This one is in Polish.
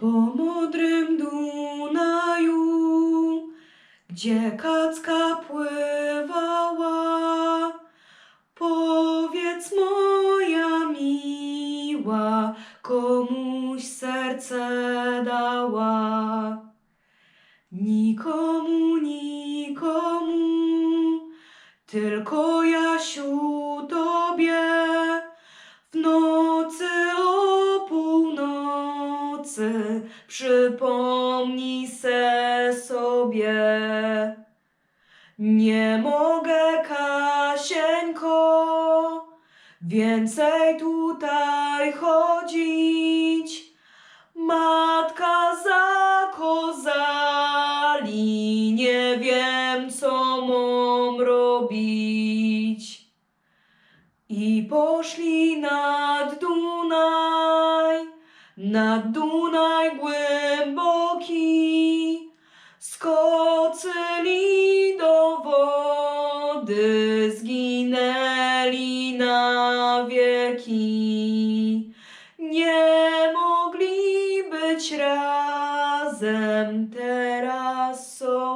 Po modrym Dunaju, gdzie kacka pływała, powiedz moja miła, komuś serce dała. Nikomu, nikomu, tylko Jasiu tobie przypomnij se sobie. Nie mogę, Kasieńko, więcej tutaj chodzić. Matka zakozali, nie wiem co mam robić. I poszli nad Dunaj, nad Dunaj głęboki, skoczyli do wody, zginęli na wieki. Nie mogli być razem, teraz są na.